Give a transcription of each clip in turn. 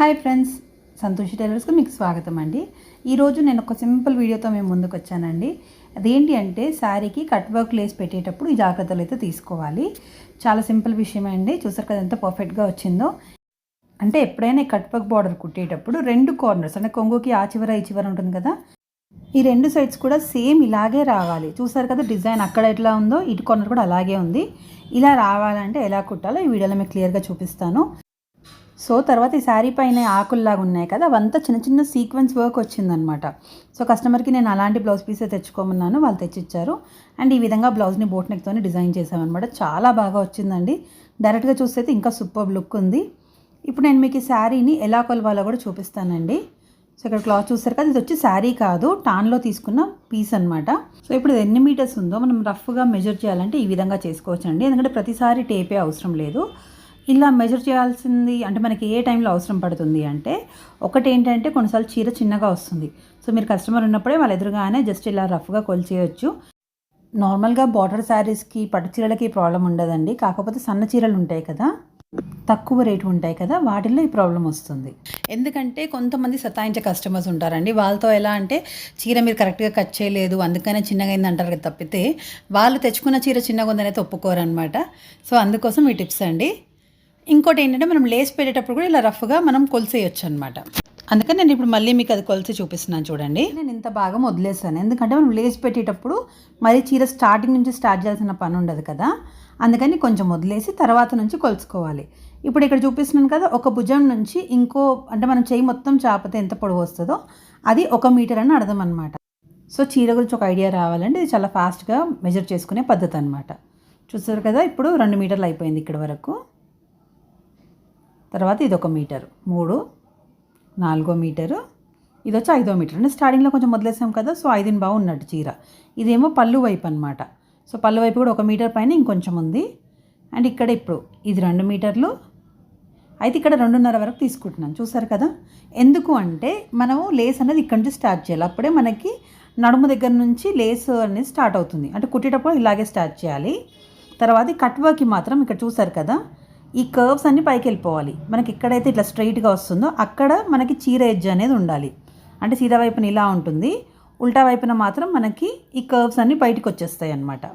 Hi friends Santoshi టైలర్స్కి మీకు స్వాగతం అండి. ఈరోజు నేను ఒక సింపుల్ వీడియోతో మేము ముందుకు వచ్చానండి. అదేంటి అంటే శారీకి కట్ వర్క్ లేస్ పెట్టేటప్పుడు ఈ జాగ్రత్తలు అయితే తీసుకోవాలి. చాలా సింపుల్ విషయమే అండి. చూసారు కదా ఎంత పర్ఫెక్ట్గా వచ్చిందో. అంటే ఎప్పుడైనా కట్ వర్క్ బార్డర్ కుట్టేటప్పుడు రెండు కార్నర్స్ అంటే కొంగుకి ఆ చివర ఈ చివర ఉంటుంది కదా. ఈ రెండు సైడ్స్ కూడా సేమ్ ఇలాగే రావాలి. చూసారు కదా డిజైన్ అక్కడ ఎట్లా ఉందో ఇటు కార్నర్ కూడా అలాగే ఉంది. ఇలా రావాలంటే ఎలా కుట్టాలో ఈ వీడియోలో మీకు క్లియర్గా చూపిస్తాను. సో తర్వాత ఈ శారీ పైన ఆకుల్లాగా ఉన్నాయి కదా అవంతా చిన్న చిన్న సీక్వెన్స్ వర్క్ వచ్చిందనమాట. సో కస్టమర్కి నేను అలాంటి బ్లౌజ్ పీసే తెచ్చుకోమన్నాను వాళ్ళు తెచ్చిచ్చారు. అండ్ ఈ విధంగా బ్లౌజ్ని బోట్ నెక్తోనే డిజైన్ చేసామన్నమాట చాలా బాగా వచ్చిందండి. డైరెక్ట్గా చూస్తే ఇంకా సూపర్ లుక్ ఉంది. ఇప్పుడు నేను మీకు ఈ శారీని ఎలా కొలవాలో కూడా చూపిస్తానండి. సో ఇక్కడ క్లాత్ చూస్తారు కదా ఇది వచ్చి శారీ కాదు టాన్లో తీసుకున్న పీస్ అనమాట సో ఇప్పుడు ఇది ఎన్ని మీటర్స్ ఉందో మనం రఫ్గా మెజర్ చేయాలంటే ఈ విధంగా చేసుకోవచ్చండి. ఎందుకంటే ప్రతిసారి టేపే అవసరం లేదు. ఇలా మెజర్ చేయాల్సింది అంటే మనకి ఏ టైంలో అవసరం పడుతుంది అంటే ఒకటి ఏంటంటే కొన్నిసార్లు చీర చిన్నగా వస్తుంది. సో మీరు కస్టమర్ ఉన్నప్పుడే వాళ్ళు ఎదురుగానే జస్ట్ ఇలా రఫ్గా కొలిచేయచ్చు. నార్మల్గా బార్డర్ శారీస్కి పట్టు చీరలకి ప్రాబ్లం ఉండదండి. కాకపోతే సన్న చీరలు ఉంటాయి కదా తక్కువ రేటు ఉంటాయి కదా వాటిల్లో ఈ ప్రాబ్లం వస్తుంది. ఎందుకంటే కొంతమంది సతాయించే కస్టమర్స్ ఉంటారండి. వాళ్ళతో ఎలా అంటే చీర మీరు కరెక్ట్గా కట్ చేయలేదు అందుకనే చిన్నగా అయింది అంటారు తప్పితే వాళ్ళు తెచ్చుకున్న చీర చిన్నగా ఉందని ఒప్పుకోరు అనమాట సో అందుకోసం ఈ టిప్స్ అండి. ఇంకోటి ఏంటంటే మనం లేస్ పెట్టేటప్పుడు కూడా ఇలా రఫ్గా మనం కొలిసేయచ్చు అనమాట అందుకని నేను ఇప్పుడు మళ్ళీ మీకు అది కొలిసి చూపిస్తున్నాను చూడండి. నేను ఇంత బాగా వదిలేసాను ఎందుకంటే మనం లేస్ పెట్టేటప్పుడు మరీ చీర స్టార్టింగ్ నుంచి స్టార్ట్ చేయాల్సిన పని ఉండదు కదా. అందుకని కొంచెం వదిలేసి తర్వాత నుంచి కొలుచుకోవాలి ఇప్పుడు ఇక్కడ చూపిస్తున్నాను కదా ఒక భుజం నుంచి ఇంకో అంటే మనం చేయి మొత్తం చాపితే ఎంత పొడవు వస్తుందో అది ఒక మీటర్ అని అర్థం అనమాట సో చీర గురించి ఒక ఐడియా రావాలంటే ఇది చాలా ఫాస్ట్గా మెజర్ చేసుకునే పద్ధతి అనమాట చూస్తారు కదా ఇప్పుడు రెండు మీటర్లు అయిపోయింది ఇక్కడ వరకు. తర్వాత ఇది ఒక మీటర్. మూడు నాలుగో మీటరు. ఇది వచ్చి ఐదో మీటర్. అంటే స్టార్టింగ్లో కొంచెం వదిలేసాం కదా సో ఐదుని బాగున్నట్టు చీర. ఇదేమో పళ్ళు వైపు అనమాట సో పళ్ళు వైపు కూడా ఒక మీటర్ పైన ఇంకొంచెం ఉంది. అండ్ ఇక్కడ ఇప్పుడు ఇది రెండు మీటర్లు. అయితే ఇక్కడ రెండున్నర వరకు తీసుకుంటున్నాను. చూసారు కదా? ఎందుకు అంటే మనము లేస్ అనేది ఇక్కడ నుంచి స్టార్ట్ చేయాలి. అప్పుడే మనకి నడుము దగ్గర నుంచి లేస్ అనేది స్టార్ట్ అవుతుంది. అంటే కుట్టేటప్పుడు ఇలాగే స్టార్ట్ చేయాలి. తర్వాత కట్ వర్క్కి మాత్రం ఇక్కడ చూసారు కదా? ఈ కర్వ్స్ అన్నీ పైకి వెళ్ళిపోవాలి. మనకి ఎక్కడైతే ఇట్లా స్ట్రైట్గా వస్తుందో అక్కడ మనకి చీర ఎడ్జ్ అనేది ఉండాలి. అంటే సీదా వైపున ఇలా ఉంటుంది. ఉల్టా వైపున మాత్రం మనకి ఈ కర్వ్స్ అన్నీ బయటకు వచ్చేస్తాయి అన్నమాట.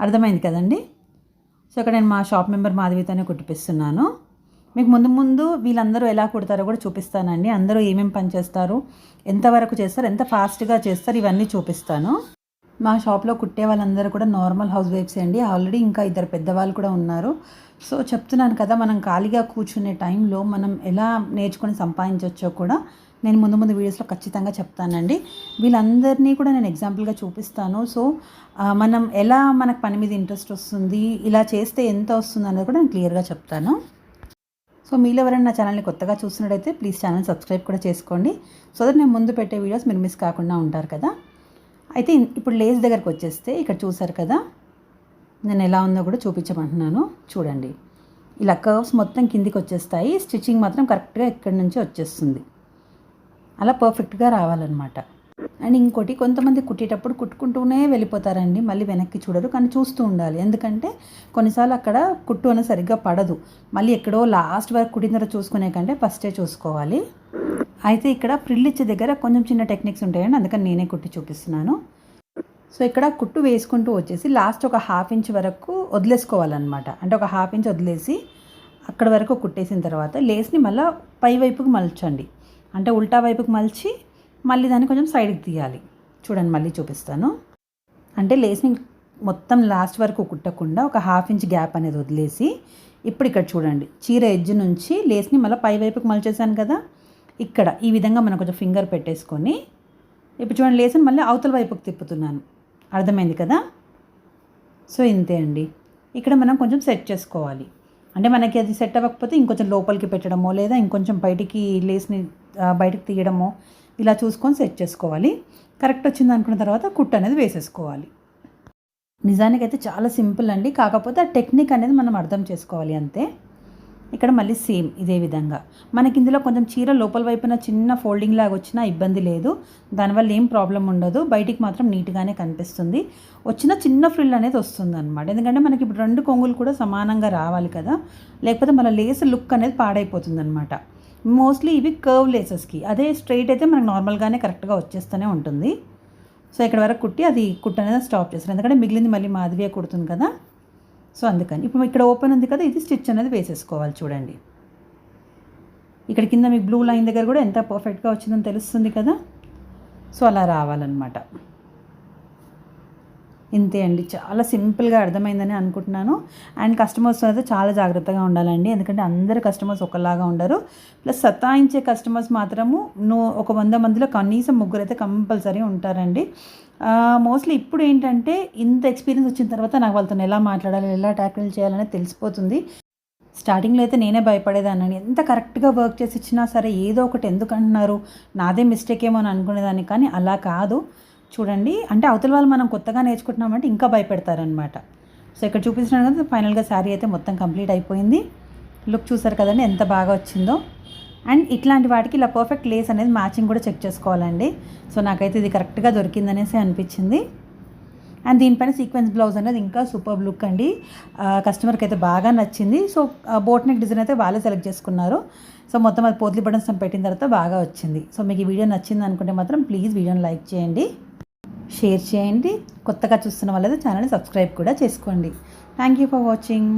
అర్థమైంది కదండి? సో ఇక్కడ నేను మా షాప్ మెంబర్ మాధవితోనే కుట్టిపిస్తున్నాను. మీకు ముందు ముందు వీళ్ళందరూ ఎలా కుడతారో కూడా చూపిస్తానండి. అందరూ ఏమేమి పని చేస్తారు ఎంతవరకు చేస్తారు ఎంత ఫాస్ట్గా చేస్తారు ఇవన్నీ చూపిస్తాను. మా షాప్లో కుట్టే వాళ్ళందరూ కూడా నార్మల్ హౌస్ వైఫ్స్ అండి. ఆల్రెడీ ఇంకా ఇద్దరు పెద్దవాళ్ళు కూడా ఉన్నారు. సో చెప్తున్నాను కదా మనం ఖాళీగా కూర్చునే టైంలో మనం ఎలా నేర్చుకొని సంపాదించవచ్చో కూడా నేను ముందు ముందు వీడియోస్లో ఖచ్చితంగా చెప్తానండి. వీళ్ళందరినీ కూడా నేను ఎగ్జాంపుల్గా చూపిస్తాను. సో మనం ఎలా మనకు పని మీద ఇంట్రెస్ట్ వస్తుంది ఇలా చేస్తే ఎంత వస్తుంది అనేది కూడా నేను క్లియర్గా చెప్తాను. సో మీలో ఎవరైనా నా ఛానల్ని కొత్తగా చూస్తున్నట్టయితే ప్లీజ్ ఛానల్ సబ్స్క్రైబ్ కూడా చేసుకోండి. సో దట్ నేను ముందు పెట్టే వీడియోస్ మీరు మిస్ కాకుండా ఉంటారు కదా. అయితే ఇప్పుడు లేస్ దగ్గరకు వచ్చేస్తే ఇక్కడ చూసారు కదా? నేను ఎలా ఉందో కూడా చూపించమంటున్నాను. చూడండి. ఇలా కర్వ్స్ మొత్తం కిందికి వచ్చేస్తాయి. స్టిచ్చింగ్ మాత్రం కరెక్ట్గా ఇక్కడి నుంచి వచ్చేస్తుంది. అలా పర్ఫెక్ట్గా రావాలన్నమాట. అండ్ ఇంకోటి కొంతమంది కుట్టేటప్పుడు కుట్టుకుంటూనే వెళ్ళిపోతారండి. మళ్ళీ వెనక్కి చూడరు కానీ చూస్తూ ఉండాలి. ఎందుకంటే కొన్నిసార్లు అక్కడ కుట్టు అనేది సరిగ్గా పడదు. మళ్ళీ ఎక్కడో లాస్ట్ వరకు కుట్టిన తర్వాత చూసుకునే కంటే ఫస్టే చూసుకోవాలి. అయితే ఇక్కడ ఫ్రిల్ ఇచ్చే దగ్గర కొంచెం చిన్న టెక్నిక్స్ ఉంటాయండి అందుకని నేనే కుట్టి చూపిస్తున్నాను. సో ఇక్కడ కుట్టు వేసుకుంటూ వచ్చేసి లాస్ట్ ఒక హాఫ్ ఇంచ్ వరకు వదిలేసుకోవాలన్నమాట. అంటే ఒక హాఫ్ ఇంచ్ వదిలేసి అక్కడ వరకు కుట్టేసిన తర్వాత లేస్ని మళ్ళీ పై వైపుకి మలచండి. అంటే ఉల్టా వైపుకి మలిచి మళ్ళీ దాన్ని కొంచెం సైడ్కి తీయాలి. చూడండి మళ్ళీ చూపిస్తాను. అంటే లేస్ని మొత్తం లాస్ట్ వరకు కుట్టకుండా ఒక హాఫ్ ఇంచ్ గ్యాప్ అనేది వదిలేసి ఇప్పుడు ఇక్కడ చూడండి చీర ఎడ్జ్ నుంచి లేస్ని మళ్ళీ పై వైపుకి మలిచేసాను కదా. ఇక్కడ ఈ విధంగా మనం కొంచెం ఫింగర్ పెట్టేసుకొని ఇప్పుడు చూడండి లేసని మళ్ళీ అవతల వైపుకి తిప్పుతున్నాను. అర్థమైంది కదా? సో ఇంతే అండి. ఇక్కడ మనం కొంచెం సెట్ చేసుకోవాలి. అంటే మనకి అది సెట్ అవ్వకపోతే ఇంకొంచెం లోపలికి పెట్టడమో లేదా ఇంకొంచెం బయటికి లేస్ని బయటకు తీయడమో ఇలా చూసుకొని సెట్ చేసుకోవాలి. కరెక్ట్ వచ్చింది అనుకున్న తర్వాత కుట్ అనేది వేసేసుకోవాలి. నిజానికైతే చాలా సింపుల్ అండి. కాకపోతే ఆ టెక్నిక్ అనేది మనం అర్థం చేసుకోవాలి అంతే. ఇక్కడ మళ్ళీ సేమ్ ఇదే విధంగా. మనకి ఇందులో కొంచెం చీర లోపల వైపున చిన్న ఫోల్డింగ్ లాగా వచ్చినా ఇబ్బంది లేదు. దానివల్ల ఏం ప్రాబ్లం ఉండదు. బయటికి మాత్రం నీట్గానే కనిపిస్తుంది. వచ్చిన చిన్న ఫ్రిల్ అనేది వస్తుంది అనమాట ఎందుకంటే మనకి ఇప్పుడు రెండు కొంగులు కూడా సమానంగా రావాలి కదా. లేకపోతే మన లేస్ లుక్ అనేది పాడైపోతుంది అనమాట మోస్ట్లీ ఇవి కర్వ్ లేసెస్కి అదే స్ట్రైట్ అయితే మనకు నార్మల్గానే కరెక్ట్గా వచ్చేస్తూనే ఉంటుంది. సో ఇక్కడ వరకు కుట్టి అది కుట్టు అనేది స్టాప్ చేస్తారు. ఎందుకంటే మిగిలింది మళ్ళీ మాధవియే కుడుతుంది కదా. సో అందుకని. ఇప్పుడు ఇక్కడ ఓపెన్ ఉంది కదా ఇది స్టిచ్ అనేది వేసేసుకోవాలి చూడండి. ఇక్కడ కింద మీకు బ్లూ లైన్ దగ్గర కూడా ఎంత పర్ఫెక్ట్గా వచ్చిందని తెలుస్తుంది కదా? సో అలా రావాలన్నమాట. ఇంతే అండి. చాలా సింపుల్గా అర్థమైందని అనుకుంటున్నాను. అండ్ కస్టమర్స్ అయితే చాలా జాగ్రత్తగా ఉండాలండి. ఎందుకంటే అందరు కస్టమర్స్ ఒకలాగా ఉండరు. ప్లస్ సతాయించే కస్టమర్స్ మాత్రము నో ఒక వంద మందిలో కనీసం ముగ్గురు అయితే కంపల్సరీ ఉంటారండి. మోస్ట్లీ ఇప్పుడు ఏంటంటే ఇంత ఎక్స్పీరియన్స్ వచ్చిన తర్వాత నాకు వాళ్ళతో ఎలా మాట్లాడాలి ఎలా ట్యాకిల్ చేయాలనేది తెలిసిపోతుంది. స్టార్టింగ్లో అయితే నేనే భయపడేదాన్ని ఎంత కరెక్ట్గా వర్క్ చేసి ఇచ్చినా సరే ఏదో ఒకటి ఎందుకు అంటున్నారు? నాదే మిస్టేక్ ఏమో అని అనుకునేదాన్ని. కానీ అలా కాదు. చూడండి. అంటే అవతల వాళ్ళు మనం కొత్తగా నేర్చుకుంటున్నామంటే ఇంకా భయపెడతారనమాట సో ఇక్కడ చూపించినాను కదా ఫైనల్గా శారీ అయితే మొత్తం కంప్లీట్ అయిపోయింది. లుక్ చూసారు కదండి ఎంత బాగా వచ్చిందో. అండ్ ఇట్లాంటి వాటికి ఇలా పర్ఫెక్ట్ లేస్ అనేది మ్యాచింగ్ కూడా చెక్ చేసుకోవాలండి. సో నాకైతే ఇది కరెక్ట్గా దొరికిందనేసి అనిపించింది. అండ్ దీనిపైన సీక్వెన్స్ బ్లౌజ్ అనేది ఇంకా సూపర్ లుక్ అండి. కస్టమర్కి అయితే బాగా నచ్చింది. సో బోట్ నెక్ డిజైన్ అయితే వాళ్ళే సెలెక్ట్ చేసుకున్నారు. సో మొత్తం అది పోత్లి బటన్స్ పెట్టిన తర్వాత బాగా వచ్చింది. సో మీకు ఈ వీడియో నచ్చింది అనుకుంటే మాత్రం ప్లీజ్ వీడియోని లైక్ చేయండి. షేర్ చేయండి. కొత్తగా చూస్తున్న వాళ్ళైతే ఛానల్ని సబ్స్క్రైబ్ కూడా చేసుకోండి. Thank you for watching